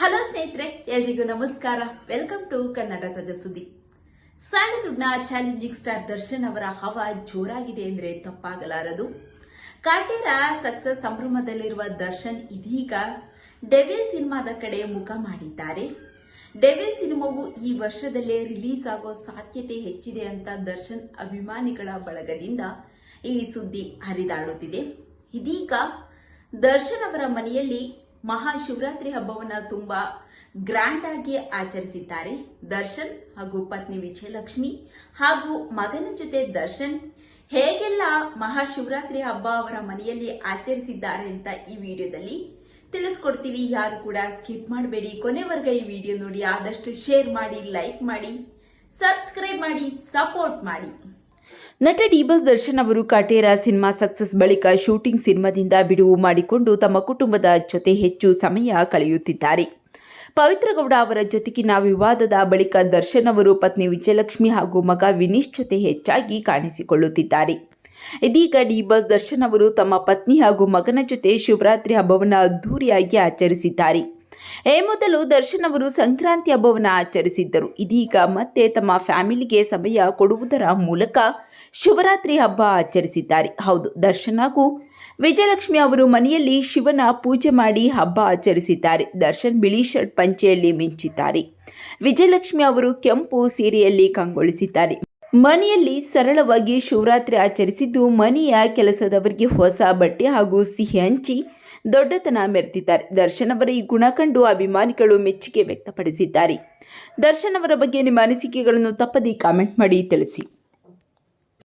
Hello ಸ್ನೇಹಿತರೆ, ಎಲ್ರಿಗೂ ನಮಸ್ಕಾರ. ವೆಲ್ಕಮ್ ಟು ಕನ್ನಡ ಧ್ವಜ ಸುದ್ದಿ. ಸ್ಯಾಂಡಲ್ವುಡ್ನ ಚಾಲೆಂಜಿಂಗ್ ಸ್ಟಾರ್ ದರ್ಶನ್ ಅವರ ಹವಾ ಜೋರಾಗಿದೆ ಅಂದ್ರೆ ತಪ್ಪಾಗಲಾರದು. ಕಾಟೇರ ಸಕ್ಸಸ್ ಸಂಭ್ರಮದಲ್ಲಿರುವ ದರ್ಶನ್ ಇದೀಗ ಡೆವಿಲ್ ಸಿನಿಮಾದ ಕಡೆ ಮುಖ ಮಾಡಿದ್ದಾರೆ. ಡೆವಿಲ್ ಸಿನಿಮಾವು ಈ ವರ್ಷದಲ್ಲೇ ರಿಲೀಸ್ ಆಗೋ ಸಾಧ್ಯತೆ ಹೆಚ್ಚಿದೆ ಅಂತ ದರ್ಶನ್ ಅಭಿಮಾನಿಗಳ ಬಳಗದಿಂದ ಈ ಸುದ್ದಿ ಹರಿದಾಡುತ್ತಿದೆ. ಇದೀಗ ದರ್ಶನ್ ಅವರ ಮನೆಯಲ್ಲಿ ಮಹಾಶಿವರಾತ್ರಿ ಹಬ್ಬವನ್ನ ತುಂಬಾ ಗ್ರ್ಯಾಂಡ್ ಆಗಿ ಆಚರಿಸಿದ್ದಾರೆ. ದರ್ಶನ್ ಹಾಗೂ ಪತ್ನಿ ವಿಜಯಲಕ್ಷ್ಮಿ ಹಾಗೂ ಮಗನ ಜೊತೆ ದರ್ಶನ್ ಹೇಗೆಲ್ಲ ಮಹಾಶಿವರಾತ್ರಿ ಹಬ್ಬ ಅವರ ಮನೆಯಲ್ಲಿ ಆಚರಿಸಿದ್ದಾರೆ ಅಂತ ಈ ವಿಡಿಯೋದಲ್ಲಿ ತಿಳಿಸ್ಕೊಡ್ತೀವಿ. ಯಾರು ಕೂಡ ಸ್ಕಿಪ್ ಮಾಡಬೇಡಿ. ಕೊನೆವರೆಗೆ ಈ ವಿಡಿಯೋ ನೋಡಿ. ಆದಷ್ಟು ಶೇರ್ ಮಾಡಿ ಲೈಕ್ ಮಾಡಿ ಸಬ್ಸ್ಕ್ರೈಬ್ ಮಾಡಿ ಸಪೋರ್ಟ್ ಮಾಡಿ. ನಟ ಡಿಬಸ್ ದರ್ಶನ್ ಅವರು ಕಾಟೇರ ಸಿನಿಮಾ ಸಕ್ಸಸ್ ಬಳಿಕ ಶೂಟಿಂಗ್ ಸಿನಿಮಾದಿಂದ ಬಿಡುವು ಮಾಡಿಕೊಂಡು ತಮ್ಮ ಕುಟುಂಬದ ಜೊತೆ ಹೆಚ್ಚು ಸಮಯ ಕಳೆಯುತ್ತಿದ್ದಾರೆ. ಪವಿತ್ರಗೌಡ ಅವರ ಜೊತೆಗಿನ ವಿವಾದದ ಬಳಿಕ ದರ್ಶನ್ ಅವರು ಪತ್ನಿ ವಿಜಯಲಕ್ಷ್ಮಿ ಹಾಗೂ ಮಗ ವಿನೀಶ್ ಜೊತೆ ಹೆಚ್ಚಾಗಿ ಕಾಣಿಸಿಕೊಳ್ಳುತ್ತಿದ್ದಾರೆ. ಇದೀಗ ಡಿಬಸ್ ದರ್ಶನ್ ಅವರು ತಮ್ಮ ಪತ್ನಿ ಹಾಗೂ ಮಗನ ಜೊತೆ ಶಿವರಾತ್ರಿ ಹಬ್ಬವನ್ನು ಅದ್ಧೂರಿಯಾಗಿ ಆಚರಿಸಿದ್ದಾರೆ. ಈ ಮೊದಲು ದರ್ಶನ್ ಅವರು ಸಂಕ್ರಾಂತಿ ಹಬ್ಬವನ್ನು ಆಚರಿಸಿದ್ದರು. ಇದೀಗ ಮತ್ತೆ ತಮ್ಮ ಫ್ಯಾಮಿಲಿಗೆ ಸಮಯ ಕೊಡುವುದರ ಮೂಲಕ ಶಿವರಾತ್ರಿ ಹಬ್ಬ ಆಚರಿಸಿದ್ದಾರೆ. ಹೌದು, ದರ್ಶನ್ ಹಾಗೂ ವಿಜಯಲಕ್ಷ್ಮಿ ಅವರು ಮನೆಯಲ್ಲಿ ಶಿವನ ಪೂಜೆ ಮಾಡಿ ಹಬ್ಬ ಆಚರಿಸಿದ್ದಾರೆ. ದರ್ಶನ್ ಬಿಳಿ ಶರ್ಟ್ ಪಂಚೆಯಲ್ಲಿ ಮಿಂಚಿದ್ದಾರೆ. ವಿಜಯಲಕ್ಷ್ಮಿ ಅವರು ಕೆಂಪು ಸೀರೆಯಲ್ಲಿ ಕಂಗೊಳಿಸಿದ್ದಾರೆ. ಮನೆಯಲ್ಲಿ ಸರಳವಾಗಿ ಶಿವರಾತ್ರಿ ಆಚರಿಸಿದ್ದು ಮನೆಯ ಕೆಲಸದವರಿಗೆ ಹೊಸ ಬಟ್ಟೆ ಹಾಗೂ ಸಿಹಿ ಹಂಚಿ ದೊಡ್ಡತನ ಮೆರೆದಿದ್ದಾರೆ. ದರ್ಶನ್ ಅವರ ಈ ಗುಣ ಕಂಡು ಅಭಿಮಾನಿಗಳು ಮೆಚ್ಚುಗೆ ವ್ಯಕ್ತಪಡಿಸಿದ್ದಾರೆ. ದರ್ಶನ್ ಅವರ ಬಗ್ಗೆ ನಿಮ್ಮ ಅನಿಸಿಕೆಗಳನ್ನು ತಪ್ಪದೇ ಕಾಮೆಂಟ್ ಮಾಡಿ ತಿಳಿಸಿ.